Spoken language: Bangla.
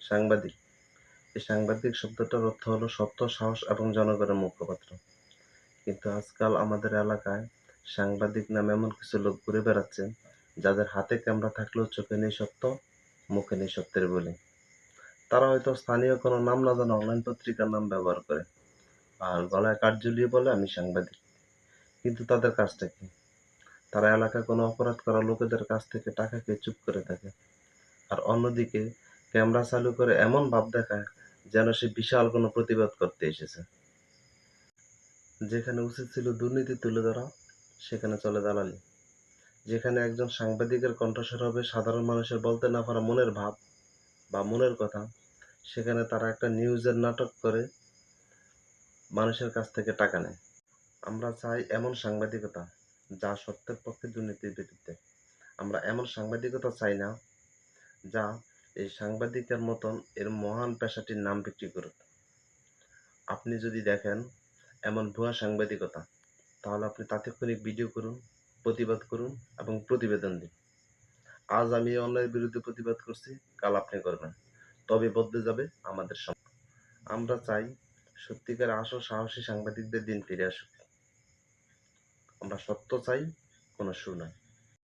সাংবাদিক। এই সাংবাদিক শব্দটার অর্থ হলো সত্য সাহস এবং জনগণের মুখপাত্র। কিন্তু আজকাল আমাদের এলাকায় সাংবাদিক নামে এমন কিছু লোক ঘুরে বেড়াচ্ছে, যাদের হাতে ক্যামেরা থাকলেও চোখে নেই সত্য, মুখে নেই সত্যের বলে। তারা হয়তো স্থানীয় কোনো নাম না জানা, অনলাইন পত্রিকার নাম ব্যবহার করে। আর গলায় কাঠ ঝুলিয়ে বলে, আমি সাংবাদিক। কিন্তু তাদের কাজটা কি? তারা এলাকায় কোনো অপরাধ করা লোকেদের কাছ থেকে টাকা খেয়ে চুপ করে থাকে। আর অন্যদিকে ক্যামেরা চালু করে এমন ভাব দেখায় যেন সে বিশাল কোনো প্রতিবাদ করতে এসেছে। যেখানে উচিত ছিল দুর্নীতি তুলে ধরা, সেখানে চলে দালালি। যেখানে একজন সাংবাদিকের কণ্ঠস্বর হবে সাধারণ মানুষের বলতে না পারা মনের ভাব বা মনের কথা, সেখানে তারা একটা নিউজের নাটক করে মানুষের কাছ থেকে টাকা নেয়। আমরা চাই এমন সাংবাদিকতা যা সত্যের পক্ষে দুর্নীতির বিরুদ্ধে। আমরা এমন সাংবাদিকতা চাই না যা এই সাংবাদিকের মতন এর মহান পেশাটির নাম বিক্রি করুক আপনি যদি দেখেন এমন ভুয়া সাংবাদিকতা, তাহলে আপনি তাৎক্ষণিক ভিডিও করুন, প্রতিবাদ করুন এবং প্রতিবেদন দিন। আজ আমি অন্যায়ের বিরুদ্ধে প্রতিবাদ করছি, কাল আপনি করবেন। তবে বদলে যাবে আমাদের সমাজ আমরা চাই সত্যিকার আসল সাহসী সাংবাদিকদের দিন ফিরে আসুক। আমরা সত্য চাই, কোনো সু নয়।